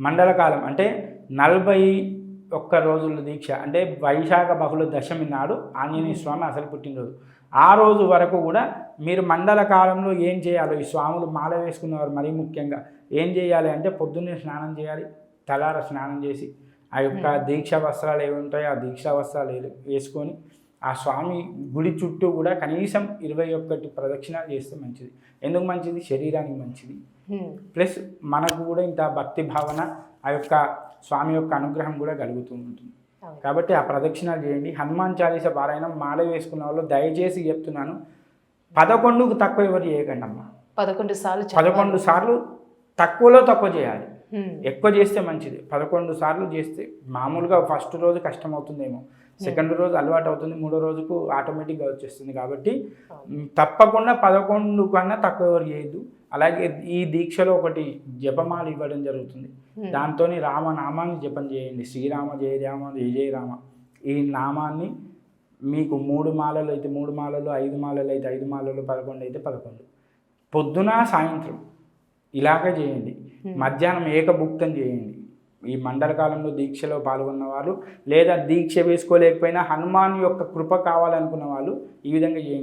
మండల కాలం అంటే నలభై ఒక్క రోజుల దీక్ష. అంటే వైశాఖ బహుళ దశమి నాడు ఆంజనేయ స్వామి అసలు పుట్టినరోజు. ఆ రోజు వరకు కూడా మీరు మండల కాలంలో ఏం చేయాలో ఈ స్వాములు మాల వేసుకున్నవారు మరీ ముఖ్యంగా ఏం చేయాలి అంటే పొద్దున్నే స్నానం చేయాలి తలార స్నానం చేసి ఆ యొక్క దీక్ష వస్త్రాలు ఏవి ఉంటాయో ఆ దీక్షా వస్త్రాలు వేసుకొని ఆ స్వామి గుడి చుట్టూ కూడా కనీసం ఇరవై ఒక్కటి ప్రదక్షిణాలు చేస్తే మంచిది. ఎందుకు మంచిది? శరీరానికి మంచిది. ప్లస్ మనకు కూడా ఇంత భక్తి భావన ఆ యొక్క స్వామి యొక్క అనుగ్రహం కూడా కలుగుతూ ఉంటుంది. కాబట్టి ఆ ప్రదక్షిణాలు చేయండి. హనుమాన్ చాలీస పారాయణం మాల వేసుకున్న వాళ్ళు దయచేసి చెప్తున్నాను. పదకొండుకు తక్కువ ఎవరు చేయకండి అమ్మ పదకొండు సార్లు పదకొండు సార్లు తక్కువలో తక్కువ చేయాలి. ఎక్కువ చేస్తే మంచిది. పదకొండు సార్లు చేస్తే మామూలుగా ఫస్ట్ రోజు కష్టం అవుతుందేమో సెకండ్ రోజు అలవాటు అవుతుంది మూడో రోజుకు ఆటోమేటిక్గా వచ్చేస్తుంది కాబట్టి మ్, తప్పకుండా పదకొండు కన్నా తక్కువ ఎవరు చేయొద్దు. అలాగే ఈ దీక్షలో ఒకటి జపమాల ఇవ్వడం జరుగుతుంది. Hmm. దాంతో రామనామాన్ని జపం చేయండి. శ్రీరామ జయ రామ జయ జయ రామ. ఈ నామాన్ని మీకు మూడు మాలలు అయితే మూడు మాలలు ఐదు మాలలు అయితే ఐదు మాలలు పదకొండు అయితే పదకొండు. పొద్దున సాయంత్రం ఇలాగే చేయండి. మధ్యాహ్నం ఏకభుక్తం చేయండి. ఈ మండల కాలంలో దీక్షలో పాల్గొన్న వాళ్ళు లేదా దీక్ష వేసుకోలేకపోయినా హనుమాన్ యొక్క కృప కావాలనుకున్న వాళ్ళు ఈ విధంగా చేయండి.